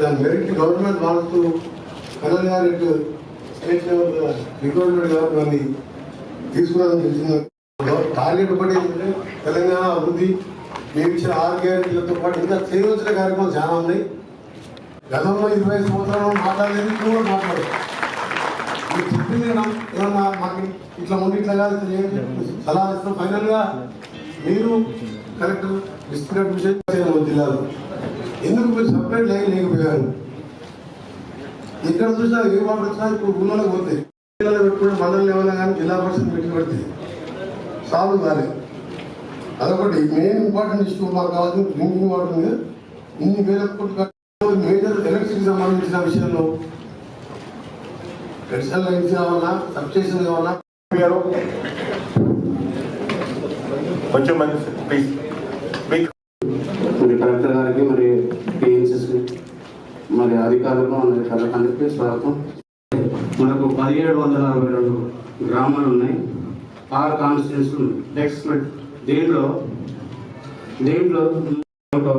దాని merit government మారుతూ కళ్యాణ్ గారి స్టేట్ లెవెల్ రిక్రూట్మెంట్ గవర్నమెంట్ తీసుకురావడం తెలిసింది. టార్గెట్ పడి తెలంగాణ అభివృద్ధి మేము ఇచ్చిన ఆరు గ్యారెంటీలతో పాటు ఇంకా చేయవలసిన కార్యక్రమాలు చాలా ఉన్నాయి. గతంలో ఇరవై ఐదు సంవత్సరాలు మాట్లాడలేదు ఇప్పుడు కూడా మాట్లాడదు మీరు చెప్పింది ఏమన్నా మాకు ఇట్లా ఉండి ఇట్లా కాదు సలహా ఇస్తాం. ఫైనల్గా మీరు కలెక్టర్ డిస్ట్రిక్ట్ అడ్మినిస్ట్రేషన్ జిల్లాలో. ఎందుకు మీరు సపరేట్ లైన్ లేకపోయారు? ఎక్కడ చూసినా ఏ వాటర్ వచ్చినా ఇప్పుడు ఊళ్ళోకి పోతాయి జిల్లాలో పెట్టుకుని మండలం లెవెల్ కానీ జిల్లా పరిషత్ పెట్టి పెడితే సాల్వ్ కాలేదు అదొకటి మెయిన్ ఇంపార్టెంట్ ఇష్యూ మాకు కావాల్సిన డ్రింకింగ్ వాటర్ మీద. ఇన్ని వేల కోట్లు మేజర్ ఎలక్ట్రిసిటీ సంబంధించిన విషయంలో అడిషనల్ లైన్స్ కావాలా సబ్స్టేషన్ కావాలా? గారు కొంచెం మంది ప్లీజ్ మీకు మరి కలెక్టర్ గారికి మరి టీఎన్సీస్కి మరి అధికారులకు అందరి అందరికీ స్వాగతం. మనకు పదిహేడు వందల అరవై రెండు గ్రామాలు ఉన్నాయి ఆరు కాన్స్టిట్యూన్స్ ఉన్నాయి. నెక్స్ట్ దీంట్లో దీంట్లో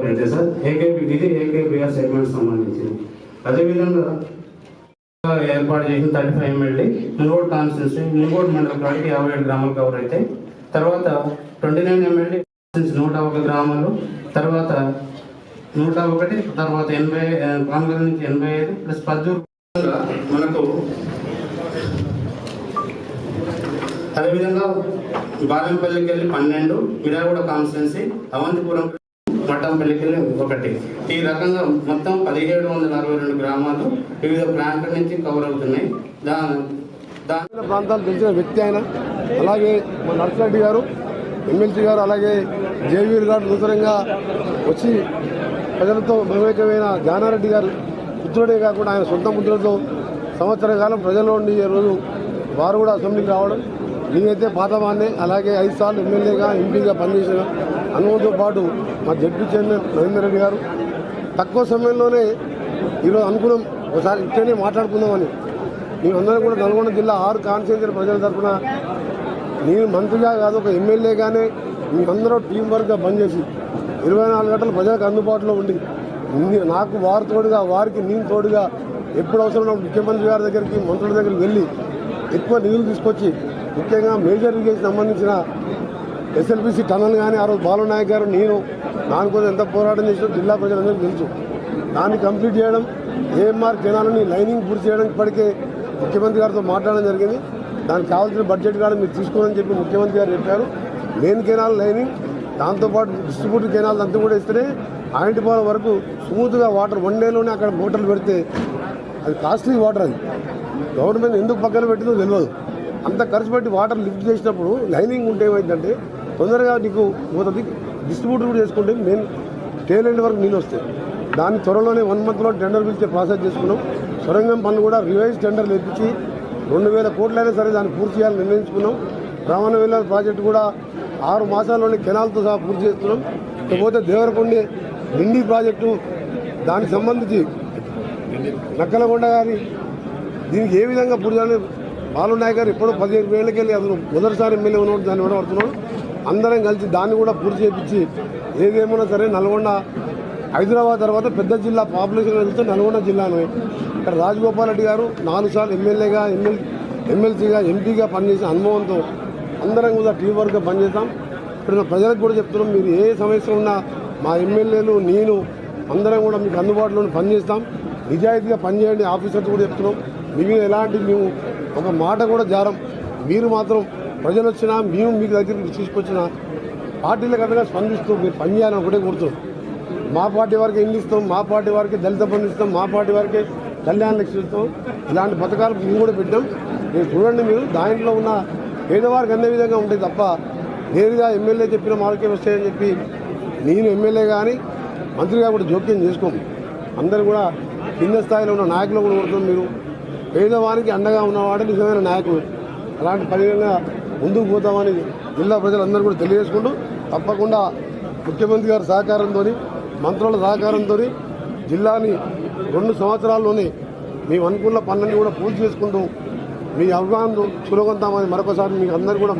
అయితే సార్? ఏకేపీ ఇది ఏకేపీఆర్ సెగ్మెంట్ సంబంధించింది. అదేవిధంగా ఏర్పాటు చేసిన thirty five MLA Munugode constituency Munugode మండలం కాడికి యాభై ఏడు గ్రామాలు కవర్ అవుతాయి తర్వాత ట్వంటీ నైన్ ఎమ్మెల్యే నూట ఒక గ్రామాలు. తర్వాత నూట ఒకటి తర్వాత ఎనభై పానగల్ నుంచి ఎనభై ఐదు ప్లస్ పద్దూరు మనకు అదేవిధంగా బాలంపల్లికి వెళ్ళి పన్నెండు మిరాగూడ కాన్స్టిట్యున్సీ అవంతిపురం మట్టంపల్లికి వెళ్ళి ఒకటి. ఈ రకంగా మొత్తం పదిహేడు వందల అరవై రెండు గ్రామాలు వివిధ ప్రాంతాల నుంచి కవర్ అవుతున్నాయి. దా దాని ప్రాంతాలు తెలిసిన వ్యక్తి ఆయన. అలాగే మా నర్సిరెడ్డి గారు ఎమ్మెల్సీ గారు అలాగే జేవీర్ గారు నూతనంగా వచ్చి ప్రజలతో మమేకమైన జానారెడ్డి గారు పుత్రుడే కాకుండా ఆయన సొంత ముద్రతో సంవత్సర కాలం ప్రజల్లో ఉండి రోజు వారు కూడా అసెంబ్లీకి రావడం నేనైతే పాతవాన్నే అలాగే ఐదు సార్లు ఎమ్మెల్యేగా ఎంపీగా పనిచేసిన అనుభవంతో పాటు మా జడ్పీ చైర్మన్ నరేందర్ రెడ్డి గారు. తక్కువ సమయంలోనే ఈరోజు అనుకున్నాం ఒకసారి ఇక్కడనే మాట్లాడుకుందామని. మేమందరం కూడా నల్గొండ జిల్లా ఆరు కాన్స్టిట్యూన్సీ ప్రజల తరఫున నేను మంత్రిగా కాదు ఒక ఎమ్మెల్యేగానే అందరూ టీం వర్క్గా పనిచేసి ఇరవై నాలుగు గంటలు ప్రజలకు అందుబాటులో ఉండి నాకు వారు తోడుగా వారికి నేను తోడుగా ఎప్పుడు అవసరం ముఖ్యమంత్రి గారి దగ్గరికి మంత్రుల దగ్గరికి వెళ్ళి ఎక్కువ నిధులు తీసుకొచ్చి ముఖ్యంగా మేజర్ ఇరిగేషన్ సంబంధించిన ఎస్ఎల్బిసి టనల్ కానీ ఆ రోజు బాలనాయక్ గారు నేను దానికోసం ఎంత పోరాటం చేసినా జిల్లా ప్రజలందరికీ తెలుసు. దాన్ని కంప్లీట్ చేయడం ఏఎంఆర్ కెనాలని లైనింగ్ పూర్తి చేయడం ఇప్పటికే ముఖ్యమంత్రి గారితో మాట్లాడడం జరిగింది. దానికి కావాల్సిన బడ్జెట్ కూడా మీరు తీసుకోవాలని చెప్పి ముఖ్యమంత్రి గారు చెప్పారు. మెయిన్ కెనాల్ లైనింగ్ దాంతోపాటు డిస్ట్రిబ్యూటర్ కెనాల్ అంతా కూడా ఇస్తేనే ఆయింటిపాలెం వరకు స్మూత్గా వాటర్ వన్ డేలోనే అక్కడ మోటార్లు పెడితే అది కాస్ట్లీ వాటర్ అది. గవర్నమెంట్ ఎందుకు పక్కన పెట్టిందో తెలియదు అంత ఖర్చు పెట్టి వాటర్ లిఫ్ట్ చేసినప్పుడు లైనింగ్ ఉంటే ఏమైందంటే తొందరగా నీకు పోతుంది. డిస్ట్రిబ్యూటర్ కూడా చేసుకుంటే మెయిన్ టేల్ ఎండ్ వరకు నీళ్ళు వస్తాయి. దాన్ని త్వరలోనే వన్ మంత్లో టెండర్ పిలిచే ప్రాసెస్ చేసుకున్నాం. సొరంగం పనులు కూడా రివైజ్ టెండర్ ఇప్పించి రెండు వేల కోట్లైనా సరే దాన్ని పూర్తి చేయాలని నిర్ణయించుకున్నాం. రావణ వెళ్ళాలి ప్రాజెక్టు కూడా ఆరు మాసాల్లోనే కెనాల్తో సహా పూర్తి చేస్తున్నాం. ఇకపోతే దేవరకొండ డిండి ప్రాజెక్టు దానికి సంబంధించి నక్కలగొండ గారి దీనికి ఏ విధంగా పూర్తి బాలునాయక్ గారు ఎప్పుడో పదిహేను వేలకెళ్ళి అతను మొదటిసారి ఎమ్మెల్యే ఉన్నాడు దాన్ని కూడా అందరం కలిసి దాన్ని కూడా పూర్తి చేయించి ఏదేమైనా సరే నల్గొండ హైదరాబాద్ తర్వాత పెద్ద జిల్లా పాపులేషన్ వెళ్తే నల్గొండ జిల్లాలో ఇక్కడ రాజగోపాల్ రెడ్డి గారు నాలుగు సార్లు ఎమ్మెల్యేగా ఎమ్మెల్యే ఎమ్మెల్సీగా ఎంపీగా పనిచేసిన అనుభవంతో అందరం కూడా టీం వర్క్గా పనిచేస్తాం. ఇప్పుడు ప్రజలకు కూడా చెప్తున్నాం మీరు ఏ సమస్య ఉన్నా మా ఎమ్మెల్యేలు నేను అందరం కూడా మీకు అందుబాటులో పనిచేస్తాం. నిజాయితీగా పనిచేయండి ఆఫీసర్స్ కూడా చెప్తున్నాం. మిగిలిన ఎలాంటి మేము ఒక మాట కూడా జారం. మీరు మాత్రం ప్రజలు వచ్చినా మేము మీకు దగ్గరికి తీసుకొచ్చిన పార్టీల అంతగా స్పందిస్తూ మీరు పనిచేయాలని ఒకటే కూర్చున్నాం మా పార్టీ వారికి ఇల్లు ఇస్తాం మా పార్టీ వారికి దళిత బంధు ఇస్తాం మా పార్టీ వారికి కళ్యాణ లక్ష్యం ఇస్తాం. ఇలాంటి పథకాలు మేము కూడా పెట్టాం. మీరు చూడండి మీరు దాంట్లో ఉన్న పేదవారికి అందే విధంగా ఉంటాయి తప్ప నేరుగా ఎమ్మెల్యే చెప్పిన మార్కే వస్తాయని చెప్పి నేను ఎమ్మెల్యే కానీ మంత్రిగా కూడా జోక్యం చేసుకోము. అందరూ కూడా కింద స్థాయిలో ఉన్న నాయకులు కూడా కొడుతుంది మీరు. పేదవానికి అండగా ఉన్నవాడే నిజమైన నాయకుడు. అలాంటి పరిగణంగా ముందుకు పోతామని జిల్లా ప్రజలందరూ కూడా తెలియజేసుకుంటూ తప్పకుండా ముఖ్యమంత్రి గారి సహకారంతో మంత్రుల సహకారంతో జిల్లాని రెండు సంవత్సరాల్లోనే మేము అనుకున్న పనులన్నీ కూడా పూర్తి చేసుకుంటూ మీ అభిమానులు సులభంతామని మరొకసారి మీకు అందరూ కూడా